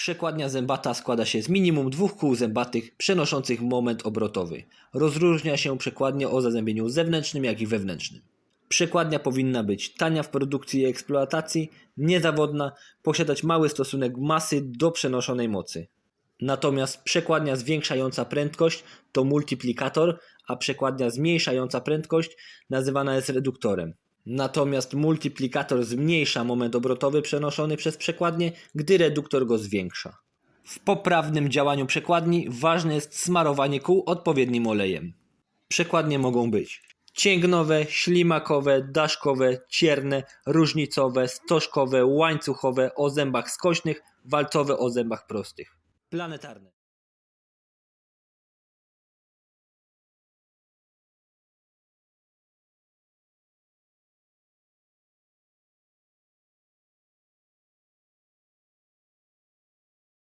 Przekładnia zębata składa się z minimum dwóch kół zębatych przenoszących moment obrotowy. Rozróżnia się przekładnię o zazębieniu zewnętrznym, jak i wewnętrznym. Przekładnia powinna być tania w produkcji i eksploatacji, niezawodna, posiadać mały stosunek masy do przenoszonej mocy. Natomiast przekładnia zwiększająca prędkość to multiplikator, a przekładnia zmniejszająca prędkość nazywana jest reduktorem. Natomiast multiplikator zmniejsza moment obrotowy przenoszony przez przekładnię, gdy reduktor go zwiększa. W poprawnym działaniu przekładni ważne jest smarowanie kół odpowiednim olejem. Przekładnie mogą być cięgnowe, ślimakowe, daszkowe, cierne, różnicowe, stożkowe, łańcuchowe o zębach skośnych, walcowe o zębach prostych. Planetarne.